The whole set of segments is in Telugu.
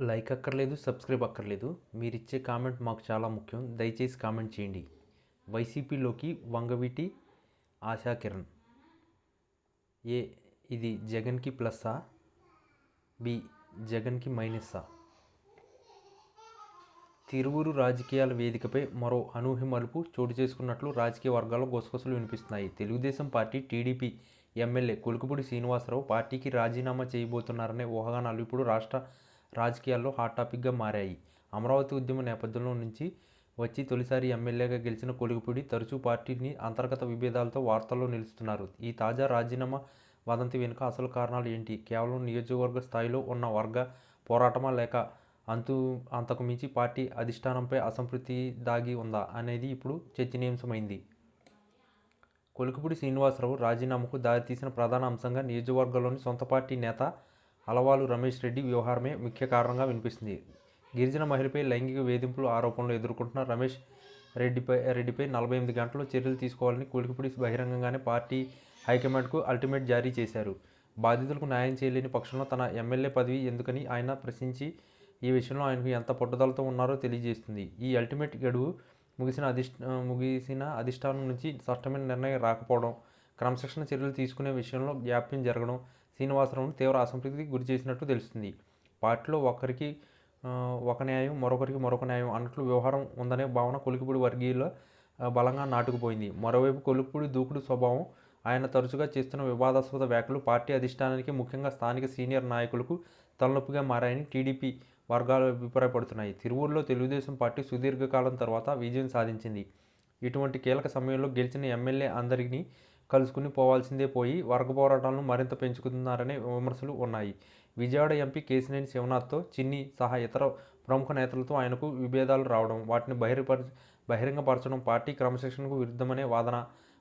లైక్ అక్కర్లేదు సబ్స్క్రైబ్ అక్కర్లేదు. మీరు ఇచ్చే కామెంట్ మాకు చాలా ముఖ్యం. దయచేసి కామెంట్ చేయండి. వైసీపీలోకి వంగవీటి ఆశా కిరణ్ ఏ ఇది జగన్కి ప్లస్సా? బి జగన్కి మైనస్సా? తిరువురు రాజకీయాల వేదికపై మరో అనూహ్య మలుపు చోటు చేసుకున్నట్లు రాజకీయ వర్గాల్లో గొసగొసలు వినిపిస్తున్నాయి. Telugu Desam party TDP MLA Kolikapudi Srinivasa Rao పార్టీకి రాజీనామా చేయబోతున్నారనే ఊహాగానాలు ఇప్పుడు రాష్ట్ర రాజకీయాల్లో హాట్ టాపిక్గా మారాయి. అమరావతి ఉద్యమ నేపథ్యంలో నుంచి వచ్చి తొలిసారి ఎమ్మెల్యేగా గెలిచిన కొలుగుపూడి తరచూ పార్టీని అంతర్గత విభేదాలతో వార్తల్లో నిలుస్తున్నారు. ఈ తాజా రాజీనామా వదంతి వెనుక అసలు కారణాలు ఏంటి? కేవలం నియోజకవర్గ స్థాయిలో ఉన్న వర్గ పోరాటమా లేక అంతు అంతకు మించి పార్టీ అధిష్టానంపై అసంతృప్తి దాగి ఉందా అనేది ఇప్పుడు చర్చనీయాంశమైంది. కొలుకుపూడి శ్రీనివాసరావు రాజీనామాకు దారితీసిన ప్రధాన అంశంగా నియోజకవర్గంలోని సొంత పార్టీ నేత అలవాలు రమేష్ రెడ్డి వ్యవహారమే ముఖ్య కారణంగా వినిపిస్తుంది. గిరిజన మహిళపై లైంగిక వేధింపులు ఆరోపణలు ఎదుర్కొంటున్న రమేష్ రెడ్డిపై రెడ్డిపై నలభై ఎనిమిది గంటల్లో చర్యలు తీసుకోవాలని కొలికిపూడి బహిరంగంగానే పార్టీ హైకమాండ్కు అల్టిమేట్ జారీ చేశారు. బాధితులకు న్యాయం చేయలేని పక్షంలో తన ఎమ్మెల్యే పదవి ఎందుకని ఆయన ప్రశ్నించి ఈ విషయంలో ఆయనకు ఎంత పట్టుదలతో ఉన్నారో తెలియజేస్తుంది. ఈ అల్టిమేట్ గడువు ముగిసిన అధిష్ట ముగిసిన అధిష్టానం నుంచి స్పష్టమైన నిర్ణయం రాకపోవడం క్రమశిక్షణ చర్యలు తీసుకునే విషయంలో జాప్యం జరగడం శ్రీనివాసరావును తీవ్ర అసంతృప్తికి గురి చేసినట్టు తెలుస్తుంది. పార్టీలో ఒకరికి ఒక న్యాయం మరొకరికి మరొక న్యాయం అన్నట్లు వ్యవహారం ఉందనే భావన కొలికిపూడి వర్గీయుల బలంగా నాటుకుపోయింది. మరోవైపు కొలికిపూడి దూకుడు స్వభావం ఆయన తరచుగా చేస్తున్న వివాదాస్పద వ్యాఖ్యలు పార్టీ అధిష్టానానికి ముఖ్యంగా స్థానిక సీనియర్ నాయకులకు తలనొప్పిగా మారాయని టీడీపీ వర్గాలు అభిప్రాయపడుతున్నాయి. తిరువూరులో తెలుగుదేశం పార్టీ సుదీర్ఘకాలం తర్వాత విజయం సాధించింది. ఇటువంటి కీలక సమయంలో గెలిచిన ఎమ్మెల్యే అందరినీ కలుసుకుని పోవాల్సిందే పోయి వర్గ పోరాటాలను మరింత పెంచుకున్నారనే విమర్శలు ఉన్నాయి. విజయవాడ ఎంపీ కేసినేని శివనాథ్తో చిన్ని సహా ఇతర ప్రముఖ నేతలతో ఆయనకు విభేదాలు రావడం వాటిని బహిర్పర బహిరంగపరచడం పార్టీ క్రమశిక్షణకు విరుద్ధమనే వాదన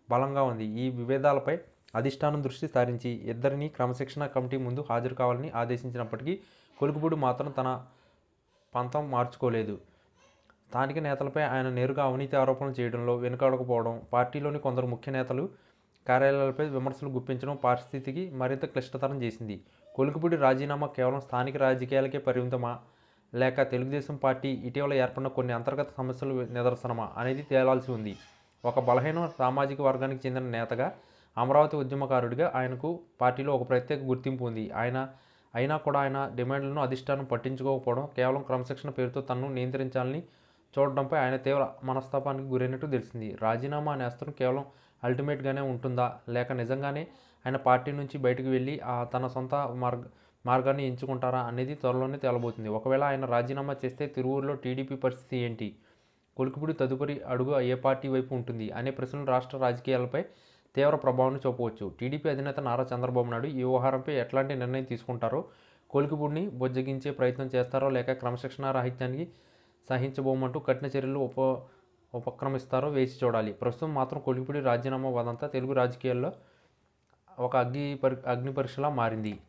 బలంగా ఉంది. ఈ విభేదాలపై అధిష్టానం దృష్టి సారించి ఇద్దరిని క్రమశిక్షణ కమిటీ ముందు హాజరు కావాలని ఆదేశించినప్పటికీ కొలుకుపూడి మాత్రం తన పంతం మార్చుకోలేదు. స్థానిక నేతలపై ఆయన నేరుగా అవినీతి ఆరోపణలు చేయడంలో వెనుకాడకపోవడం పార్టీలోని కొందరు ముఖ్య నేతలు కార్యాలయాలపై విమర్శలు గుప్పించడం పరిస్థితికి మరింత క్లిష్టతరం చేసింది. కొలుకుపూడి రాజీనామా కేవలం స్థానిక రాజకీయాలకే పరిమితమా? లేక తెలుగుదేశం పార్టీ ఇటీవల ఏర్పడిన కొన్ని అంతర్గత సమస్యలు నిదర్శనమా అనేది తేలాల్సి ఉంది. ఒక బలహీన సామాజిక వర్గానికి చెందిన నేతగా అమరావతి ఉద్యమకారుడిగా ఆయనకు పార్టీలో ఒక ప్రత్యేక గుర్తింపు ఉంది. ఆయన అయినా కూడా ఆయన డిమాండ్లను అధిష్టానం పట్టించుకోకపోవడం కేవలం క్రమశిక్షణ పేరుతో తనను నియంత్రించాలని చూడడంపై ఆయన తీవ్ర మనస్తాపానికి గురైనట్టు తెలిసింది. రాజీనామా అనే అస్త్రం కేవలం అల్టిమేట్గానే ఉంటుందా? లేక నిజంగానే ఆయన పార్టీ నుంచి బయటకు వెళ్ళి ఆ తన సొంత మార్గ మార్గాన్ని ఎంచుకుంటారా అనేది త్వరలోనే తేలబోతుంది. ఒకవేళ ఆయన రాజీనామా చేస్తే తిరువూరులో టీడీపీ పరిస్థితి ఏంటి? కొలుకుపూడి తదుపరి అడుగు ఏ పార్టీ వైపు ఉంటుంది? అనే ప్రశ్నలు రాష్ట్ర రాజకీయాలపై తీవ్ర ప్రభావాన్ని చూపవచ్చు. టీడీపీ అధినేత నారా చంద్రబాబు నాయుడు ఈ వ్యవహారంపై ఎట్లాంటి నిర్ణయం తీసుకుంటారో కొలికిపూడిని బొజ్జగించే ప్రయత్నం చేస్తారో లేక క్రమశిక్షణ రాహిత్యానికి సహించబోమంటూ కఠిన చర్యలు ఉప ఉపక్రమిస్తారో వేచి చూడాలి. ప్రస్తుతం మాత్రం కొలిపిడి రాజీనామా వదంతా తెలుగు రాజకీయాల్లో ఒక అగ్ని పరి అగ్ని పరీక్షలా మారింది.